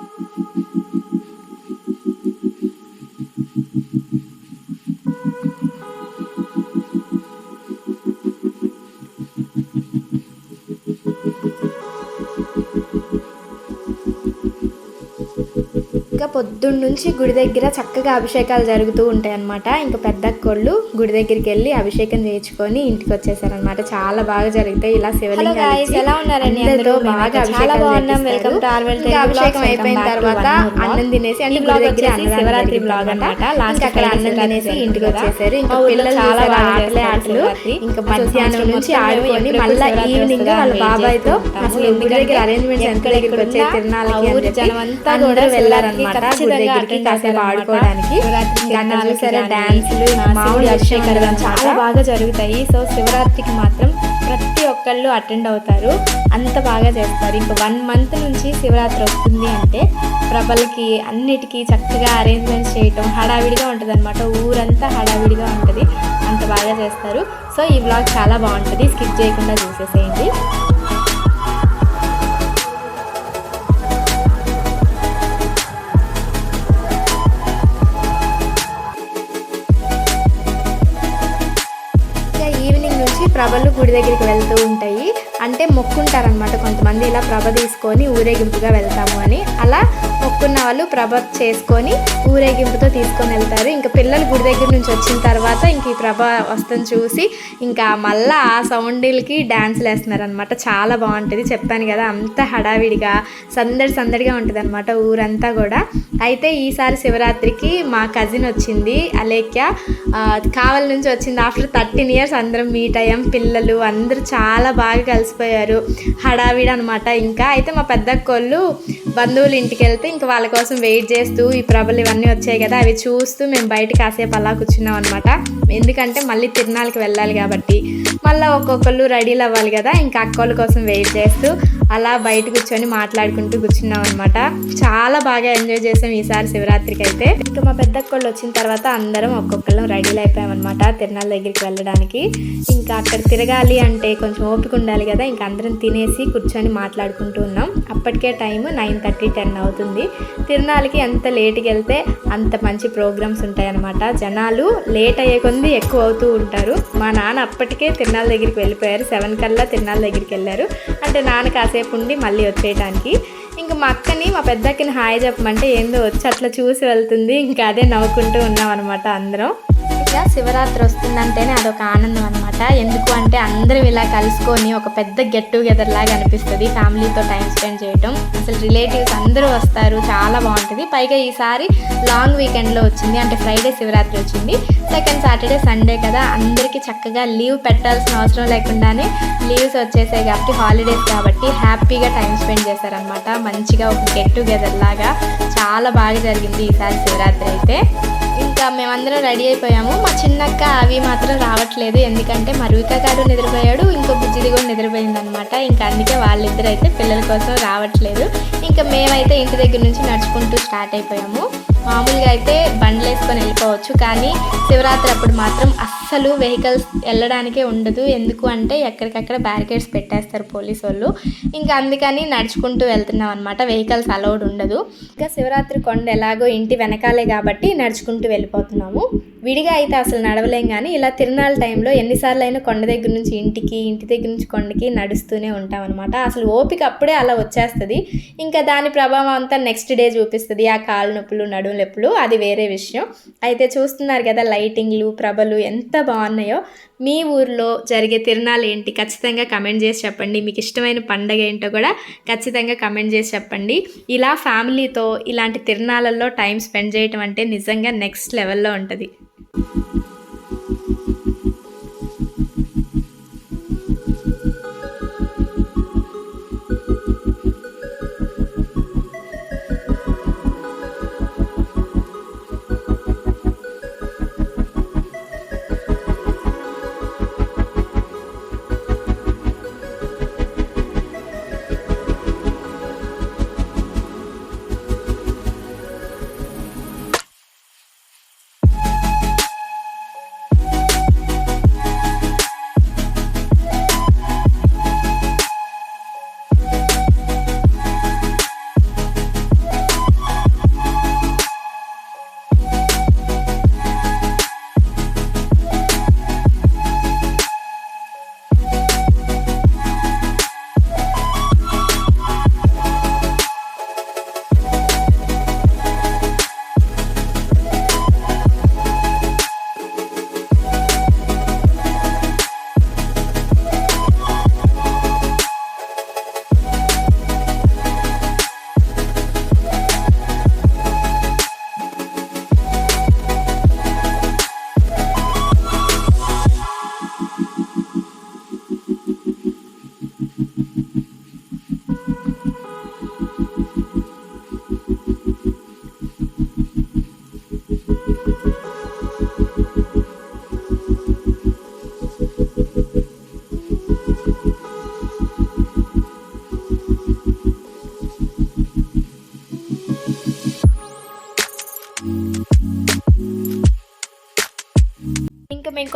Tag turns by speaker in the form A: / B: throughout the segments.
A: thank you ఇంకా పొద్దున్న నుంచి గుడి దగ్గర చక్కగా అభిషేకాలు జరుగుతూ ఉంటాయి అనమాట ఇంకా పెద్ద కోళ్ళు గుడి దగ్గరికి వెళ్ళి అభిషేకం చేయించుకొని ఇంటికి వచ్చేసారనమాట చాలా బాగా జరుగుతాయి ఇలా
B: guys, ఎలా ఉన్నారండి అందరూ?
A: బాగా
B: చాలా బాగున్నాం. తెలుగు
A: అభిషేకం. అయిపోయిన తర్వాత. అన్నం తినేసి అంటే గుడి దగ్గర
B: శివరాత్రి.
A: అన్నమాట.
B: Last
A: ఇంకా అక్కడ అన్నం తినేసి ఇంటికి వచ్చేసారు. ఇంకా పిల్లలు
B: చాలా
A: ఆటలే ఆటలు. ఇంకా మధ్యాహ్నం నుంచి ఆడుకొని మళ్ళీ ఈవినింగ్ వాళ్ళ బాబాయ్తో అసలు. గుడి దగ్గర
B: ఎందుకంటే
A: అరేంజ్మెంట్స్ ఎంత దగ్గరికి వచ్చే తిరణాలకి
B: జనమంతా
A: అందరూ
B: కూడా
A: వెళ్ళారనమాట గుడి దగ్గరికి కాసేపు. ఆడుకోవడానికి. మామూలు అభిషేకాలు
B: చాలా బాగా జరుగుతాయి. సో శివరాత్రికి మాత్రం ప్రతి ఒక్కళ్ళు అటెండ్ అవుతారు. అంత బాగా చేస్తారు. ఇంకా వన్ మంత్ నుంచి శివరాత్రి వస్తుంది అంటే ప్రభలకి అన్నిటికీ చక్కగా అరేంజ్మెంట్స్ చేయటం హడావిడిగా ఉంటుంది అనమాట ఊరంతా హడావిడిగా ఉంటుంది. అంత బాగా చేస్తారు. సో ఈ వ్లాగ్ చాలా బాగుంటుంది. స్కిప్ చేయకుండా చూసేసేయండి.
A: ప్రభలు గుడి దగ్గరికి వెళ్తూ ఉంటాయి. అంటే మొక్కుంటారనమాట కొంతమంది ఇలా ప్రభ తీసుకొని ఊరేగింపుగా వెళ్తాము అని. అలా మొక్కున్న వాళ్ళు ప్రభ చేసుకొని ఊరేగింపుతో తీసుకొని వెళ్తారు. ఇంకా పిల్లలు గుడి దగ్గర నుంచి వచ్చిన తర్వాత ఇంక ఈ ప్రభ వస్తుంది చూసి ఇంకా మళ్ళీ ఆ సౌండ్లకి డ్యాన్స్లు వేస్తున్నారు అనమాట చాలా బాగుంటుంది. చెప్పాను కదా అంత హడావిడిగా సందడి సందడిగా ఉంటుంది అనమాట ఊరంతా కూడా. అయితే ఈసారి శివరాత్రికి మా కజిన్ వచ్చింది అలేఖ్య. కావల కావలి నుంచి వచ్చింది. ఆఫ్టర్ థర్టీన్ ఇయర్స్ అందరం మీట్ అయ్యాం. పిల్లలు అందరూ చాలా బాగా కలిసిపోయారు. హడావిడి అనమాట ఇంకా అయితే మా పెద్ద కోళ్ళు బంధువులు ఇంటికి వెళ్తే ఇంకా వాళ్ళ కోసం వెయిట్ చేస్తూ ఈ ప్రభలు ఇవన్నీ వచ్చాయి కదా అవి చూస్తూ మేము బయట కాసేపు అలా కూర్చున్నాం అనమాట ఎందుకంటే మళ్ళీ తిరునాళ్ళకి వెళ్ళాలి కాబట్టి. మళ్ళీ ఒక్కొక్కళ్ళు రెడీలు అవ్వాలి కదా ఇంకా అక్కోళ్ళ కోసం వెయిట్ చేస్తూ అలా బయట కూర్చొని మాట్లాడుకుంటూ కూర్చున్నాం అనమాట చాలా బాగా ఎంజాయ్ చేసాం ఈసారి శివరాత్రికి అయితే ఇంకా మా పెద్ద అక్కోళ్ళు వచ్చిన తర్వాత అందరం ఒక్కొక్కళ్ళం రెడీలు అయిపోయామన్నమాట తిరునాళ్ళ దగ్గరికి వెళ్ళడానికి. ఇంకా అక్కడ తిరగాలి అంటే కొంచెం ఓపిక ఉండాలి కదా ఇంకా అందరం తినేసి కూర్చొని మాట్లాడుకుంటూ ఉన్నాం. అప్పటికే టైం నైన్ థర్టీ టెన్ అవుతుంది. తిరునాళ్ళకి ఎంత లేట్కి వెళ్తే అంత మంచి ప్రోగ్రామ్స్ ఉంటాయన్నమాట జనాలు లేట్ అయ్యే కొంది ఎక్కువ అవుతూ ఉంటారు. మా నాన్న అప్పటికే తిరునాళ్ళ దగ్గరికి వెళ్ళిపోయారు. సెవెన్ కల్లా తిరునాళ్ళ దగ్గరికి వెళ్ళారు. అంటే నాన్న కాసేపు ఉండి మళ్ళీ వచ్చేయటానికి. ఇంకా మా అక్కని మా పెద్దక్కని హాయ్ చెప్పమంటే ఏందో వచ్చి అట్లా చూసి వెళ్తుంది. ఇంకా అదే నవ్వుకుంటూ ఉన్నాం అనమాట అందరం. ఇట్లా శివరాత్రి వస్తుందంటేనే అదొక ఆనందం అనమాట ఎందుకు అంటే అందరం ఇలా కలుసుకొని ఒక పెద్ద గెట్ టుగెదర్ లాగా అనిపిస్తుంది ఫ్యామిలీతో టైం స్పెండ్ చేయటం. అసలు రిలేటివ్స్ అందరూ వస్తారు చాలా బాగుంటుంది. పైగా ఈసారి లాంగ్ వీకెండ్లో వచ్చింది అంటే ఫ్రైడే శివరాత్రి వచ్చింది. సెకండ్ సాటర్డే సండే కదా అందరికీ చక్కగా లీవ్ పెట్టాల్సిన అవసరం లేకుండానే లీవ్స్ వచ్చేసాయి కాబట్టి హాలిడేస్ కాబట్టి హ్యాపీగా టైం స్పెండ్ చేశారనమాట మంచిగా ఒక గెట్ టుగెదర్ లాగా చాలా బాగా జరిగింది ఈసారి శివరాత్రి అయితే. ఇంకా మేమందరం రెడీ అయిపోయాము. మా చిన్నక్క అవి మాత్రం రావట్లేదు. ఎందుకంటే మా రూవిక గారు నిద్రపోయాడు ఇంకో బుజ్జిది కూడా నిద్రపోయింది అనమాట ఇంకా అందుకే వాళ్ళిద్దరైతే అయితే పిల్లల కోసం రావట్లేదు. ఇంకా మేమైతే ఇంటి దగ్గర నుంచి నడుచుకుంటూ స్టార్ట్ అయిపోయాము. మామూలుగా అయితే బండ్లు వేసుకొని వెళ్ళిపోవచ్చు కానీ శివరాత్రి అప్పుడు మాత్రం అస్సలు వెహికల్స్ వెళ్ళడానికే ఉండదు. ఎందుకు అంటే ఎక్కడికక్కడ బ్యారికేడ్స్ పెట్టేస్తారు పోలీసు వాళ్ళు ఇంకా అందుకని నడుచుకుంటూ వెళ్తున్నాం అనమాట వెహికల్స్ అలౌడ్ ఉండదు. ఇంకా శివరాత్రి కొండ ఎలాగో ఇంటి వెనకాలే కాబట్టి నడుచుకుంటూ వెళ్ళిపోతున్నాము. విడిగా అయితే అసలు నడవలేం కానీ ఇలా తిరునాళ్ళ టైంలో ఎన్నిసార్లు అయినా కొండ దగ్గర నుంచి ఇంటికి ఇంటి దగ్గర నుంచి కొండకి నడుస్తూనే ఉంటాం అనమాట అసలు ఓపిక అప్పుడే అలా వచ్చేస్తుంది. ఇంకా దాని ప్రభావం అంతా నెక్స్ట్ డే చూపిస్తుంది. ఆ కాలు నొప్పులు నడుము నొప్పులు అది వేరే విషయం. అయితే చూస్తున్నారు కదా లైటింగ్లు ప్రభలు ఎంత బాగున్నాయో. మీ ఊర్లో జరిగే తిరునాళ్ళు ఏంటి? ఖచ్చితంగా కమెంట్ చేసి చెప్పండి. మీకు ఇష్టమైన పండగ ఏంటో కూడా ఖచ్చితంగా కమెంట్ చేసి చెప్పండి. ఇలా ఫ్యామిలీతో ఇలాంటి తిరునాళ్ళల్లో టైం స్పెండ్ చేయటం అంటే నిజంగా నెక్స్ట్ లెవెల్లో ఉంటుంది.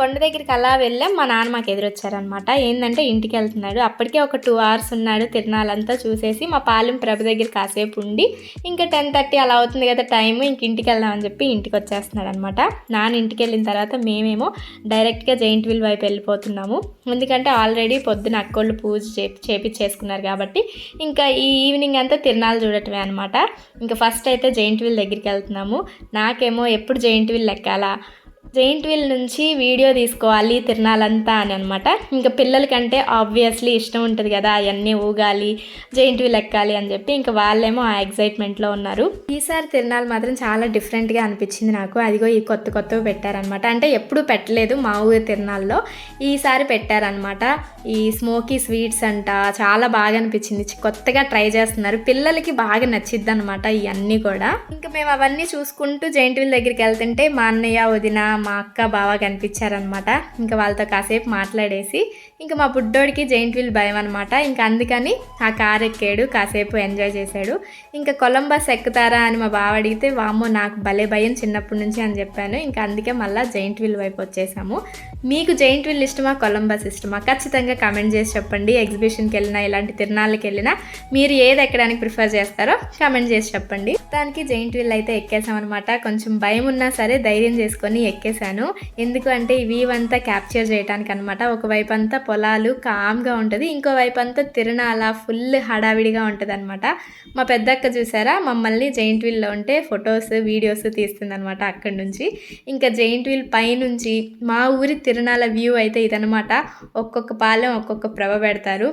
A: కొండ దగ్గరికి అలా వెళ్ళాం. మా నాన్న మాకు ఎదురొచ్చారనమాట ఏంటంటే ఇంటికి వెళ్తున్నాడు అప్పటికే ఒక టూ అవర్స్ ఉన్నాడు తిరణాలంతా చూసేసి మా పాలెం ప్రభు దగ్గర కాసేపు ఉండి ఇంకా టెన్ థర్టీ అలా అవుతుంది కదా టైం ఇంక ఇంటికి వెళ్దామని చెప్పి ఇంటికి వచ్చేస్తున్నాడు అనమాట నాన్న ఇంటికి వెళ్ళిన తర్వాత మేమేమో డైరెక్ట్గా జైంట్ వీల్ వైపు వెళ్ళిపోతున్నాము. ఎందుకంటే ఆల్రెడీ పొద్దున అక్కోళ్ళు పూజ చే చేపించేసుకున్నారు కాబట్టి ఇంకా ఈ ఈవినింగ్ అంతా తిరణాలు చూడటమే అనమాట ఇంకా ఫస్ట్ అయితే జైంట్ వీల్ దగ్గరికి వెళ్తున్నాము. నాకేమో ఎప్పుడు జైంట్ వీల్ ఎక్కాలా? జెయింట్ వీల్ నుంచి వీడియో తీసుకోవాలి తిరణాలంతా అని అనమాట ఇంకా పిల్లలకంటే ఆబ్వియస్లీ ఇష్టం ఉంటుంది కదా అవన్నీ ఊగాలి జెయింట్ వీల్ ఎక్కాలి అని చెప్పి ఇంకా వాళ్ళేమో ఆ ఎగ్జైట్మెంట్లో ఉన్నారు. ఈసారి తిరణాలు మాత్రం చాలా డిఫరెంట్గా అనిపించింది నాకు. అదిగో ఈ కొత్త కొత్తవి పెట్టారనమాట అంటే ఎప్పుడు పెట్టలేదు మా ఊరి తిరణాల్లో. ఈసారి పెట్టారనమాట ఈ స్మోకీ స్వీట్స్ అంట చాలా బాగా అనిపించింది. చి- కొత్తగా ట్రై చేస్తున్నారు. పిల్లలకి బాగా నచ్చిద్ది అనమాట ఇవన్నీ కూడా. ఇంకా మేము అవన్నీ చూసుకుంటూ జెయింట్ వీల్ దగ్గరికి వెళ్తుంటే మా అన్నయ్య వదిన మా అక్క బాగా కనిపించారనమాట ఇంకా వాళ్ళతో కాసేపు మాట్లాడేసి ఇంకా మా బుడ్డోడికి జైంట్ వీల్ భయం అనమాట ఇంకా అందుకని ఆ కార్ ఎక్కాడు కాసేపు ఎంజాయ్ చేశాడు. ఇంకా కొలంబస్ ఎక్కుతారా అని మా బావ అడిగితే వామ్మో నాకు భలే భయం చిన్నప్పటి నుంచి అని చెప్పాను. ఇంకా అందుకే మళ్ళీ జైంట్ వీల్ వైపు వచ్చేసాము. మీకు జైంట్ వీల్ ఇష్టమా కొలంబస్ ఇష్టమా ఖచ్చితంగా కామెంట్ చేసి చెప్పండి. ఎగ్జిబిషన్కి వెళ్ళినా ఇలాంటి తిరణాలకి వెళ్ళినా మీరు ఏది ఎక్కడానికి ప్రిఫర్ చేస్తారో కామెంట్ చేసి చెప్పండి. దానికి జైంట్ వీల్ అయితే ఎక్కేసామన్నమాట. కొంచెం భయం ఉన్నా సరే ధైర్యం చేసుకొని ఎక్కేసాను. ఎందుకు అంటే ఈ వ్యూ అంతా క్యాప్చర్ చేయడానికి అనమాట ఒకవైపు అంతా పొలాలు కామ్గా ఉంటుంది ఇంకో వైపు అంతా తిరణాల ఫుల్ హడావిడిగా ఉంటుంది అనమాట మా పెద్దక్క చూసారా? మమ్మల్ని జైంట్ వీల్లో ఉంటే ఫొటోస్ వీడియోస్ తీస్తుందనమాట అక్కడి నుంచి. ఇంకా జైంట్ వీల్ పైనుంచి మా ఊరి తిరణాల వ్యూ అయితే ఇదనమాట ఒక్కొక్క పాలెం ఒక్కొక్క ప్రభ పెడతారు.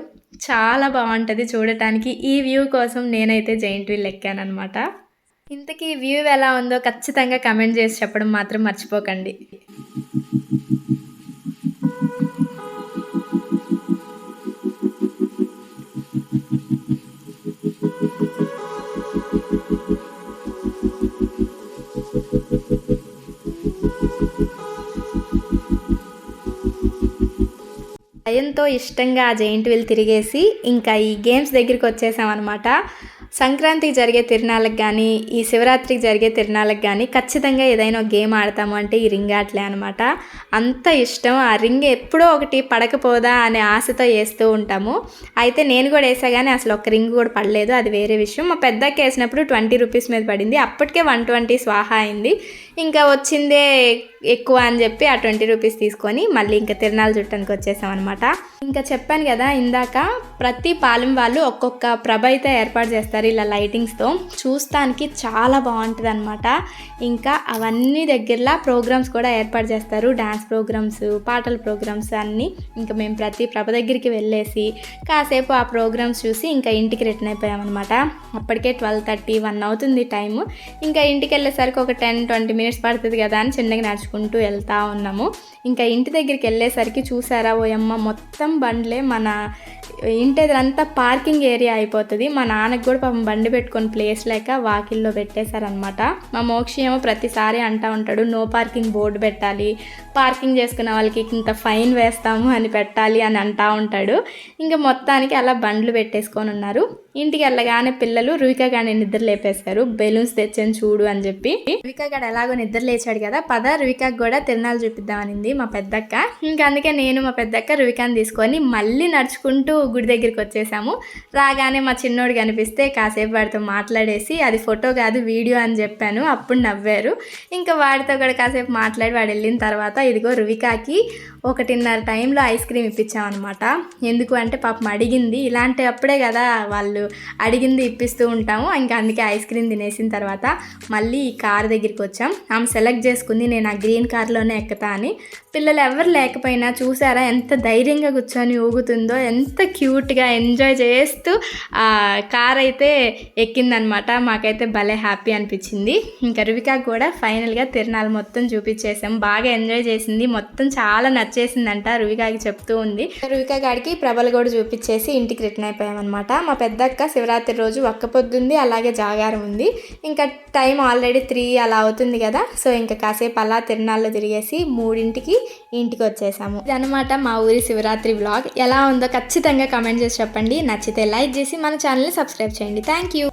A: చాలా బాగుంటుంది చూడటానికి. ఈ వ్యూ కోసం నేనైతే జైంట్ వీల్ ఎక్కానమాట ఇంతకీ వ్యూ ఎలా ఉందో ఖచ్చితంగా కమెంట్ చేసి చెప్పడం మాత్రం మర్చిపోకండి. భయంతో ఇష్టంగా ఆ జైంట్ వీల్ తిరిగేసి ఇంకా ఈ గేమ్స్ దగ్గరికి వచ్చేసామన్నమాట. సంక్రాంతికి జరిగే తిరునాళ్ళకి కానీ ఈ శివరాత్రికి జరిగే తిరణాలకు కానీ ఖచ్చితంగా ఏదైనా గేమ్ ఆడతాము అంటే ఈ రింగ్ ఆటలే అనమాట అంత ఇష్టం. ఆ రింగ్ ఎప్పుడో ఒకటి పడకపోదా అనే ఆశతో వేస్తూ ఉంటాము. అయితే నేను కూడా వేసా కానీ అసలు ఒక రింగ్ కూడా పడలేదు. అది వేరే విషయం. మా పెద్దకి వేసినప్పుడు ట్వంటీ రూపీస్ మీద పడింది. అప్పటికే వన్ ట్వంటీ స్వాహా అయింది. ఇంకా వచ్చిందే ఎక్కువ అని చెప్పి ఆ ట్వంటీ రూపీస్ తీసుకొని మళ్ళీ ఇంకా తిరణాలు చుట్టానికి వచ్చేసాం అనమాట ఇంకా చెప్పాను కదా ఇందాక ప్రతి పాలెం వాళ్ళు ఒక్కొక్క ప్రభ అయితే ఏర్పాటు చేస్తారు. ఇలా లైటింగ్స్తో చూస్తానికి చాలా బాగుంటుంది అనమాట ఇంకా అవన్నీ దగ్గరలో ప్రోగ్రామ్స్ కూడా ఏర్పాటు చేస్తారు. డ్యాన్స్ ప్రోగ్రామ్స్ పాటల ప్రోగ్రామ్స్ అన్నీ ఇంకా మేము ప్రతి ప్రభ దగ్గరికి వెళ్ళేసి కాసేపు ఆ ప్రోగ్రామ్స్ చూసి ఇంకా ఇంటికి రిటర్న్ అయిపోయామన్నమాట. అప్పటికే ట్వెల్వ్ థర్టీ వన్ అవుతుంది టైము ఇంకా ఇంటికి వెళ్ళేసరికి ఒక టెన్ ట్వంటీ మినిట్స్ పడుతుంది కదా అని చిన్నగా నడుచుకుంటూ వెళ్తా ఉన్నాము. ఇంకా ఇంటి దగ్గరికి వెళ్ళేసరికి చూసారా ఓయమ్మ మొత్తం బండ్లే మన ఇంటి ఎదురంతా పార్కింగ్ ఏరియా అయిపోతుంది. మా నాన్నకి కూడా పాపం బండి పెట్టుకొని ప్లేస్ లేక వాకిల్లో పెట్టేశారనమాట మా మోక్షి ఏమో ప్రతిసారి అంటా ఉంటాడు నో పార్కింగ్ బోర్డు పెట్టాలి పార్కింగ్ చేసుకున్న వాళ్ళకి ఇంత ఫైన్ వేస్తాము అని పెట్టాలి అని అంటా ఉంటాడు. ఇంకా మొత్తానికి అలా బండ్లు పెట్టేసుకొని ఉన్నారు. ఇంటికి వెళ్ళగానే పిల్లలు రువిక నిద్ర లేపేశారు. బెలూన్స్ తెచ్చాను చూడు అని చెప్పి. రువికాగాడు ఎలాగో నిద్ర లేచాడు కదా పద రువికాకి కూడా తిరణాలు చూపిద్దామనింది మా పెద్దక్క. ఇంకా అందుకే నేను మా పెద్దక్క రువికాని తీసుకొని మళ్ళీ నడుచుకుంటూ గుడి దగ్గరికి వచ్చేసాము. రాగానే మా చిన్నోడు కనిపిస్తే కాసేపు వాడితో మాట్లాడేసి అది ఫోటో కాదు వీడియో అని చెప్పాను. అప్పుడు నవ్వారు. ఇంకా వాడితో కూడా కాసేపు మాట్లాడి వాడు వెళ్ళిన తర్వాత ఇదిగో రువికాకి ఒకటిన్నర టైంలో ఐస్ క్రీమ్ ఇప్పించామన్నమాట. ఎందుకు అంటే పాపం అడిగింది. ఇలాంటి అప్పుడే కదా వాళ్ళు అడిగింది ఇప్పిస్తూ ఉంటాము. ఇంకా అందుకే ఐస్ క్రీమ్ తినేసిన తర్వాత మళ్ళీ ఈ కార్ దగ్గరికి వచ్చాం. ఆమె సెలెక్ట్ చేసుకుంది నేను ఆ గ్రీన్ కార్లోనే ఎక్కుతా అని. పిల్లలు ఎవరు లేకపోయినా చూసారా ఎంత ధైర్యంగా కూర్చొని ఊగుతుందో ఎంత క్యూట్గా ఎంజాయ్ చేస్తూ ఆ కార్ అయితే ఎక్కిందనమాట మాకైతే భలే హ్యాపీ అనిపించింది. ఇంకా రువికా కూడా ఫైనల్గా తిరణాలు మొత్తం చూపించేసాం బాగా ఎంజాయ్ చేసింది. మొత్తం చాలా నచ్చేసిందంట రువికాకి చెప్తూ ఉంది. రువికా గాడికి ప్రభలు కూడా చూపించేసి ఇంటికి రిటర్న్ అయిపోయామన్నమాట. మా పెద్దక్క శివరాత్రి రోజు ఒక్క పొద్దుంది అలాగే జాగారం ఉంది. ఇంకా టైం ఆల్రెడీ త్రీ అలా అవుతుంది కదా సో ఇంకా కాసేపు అలా తిరునాళ్ళు తిరిగేసి మూడింటికి ఇంటికి వచ్చేసాము. ఇదనమాట మా ఊరి శివరాత్రి బ్లాగ్ ఎలా ఉందో ఖచ్చితంగా కమెంట్ చేసి చెప్పండి. నచ్చితే లైక్ చేసి మన ఛానల్ని సబ్స్క్రైబ్ చేయండి. Thank you.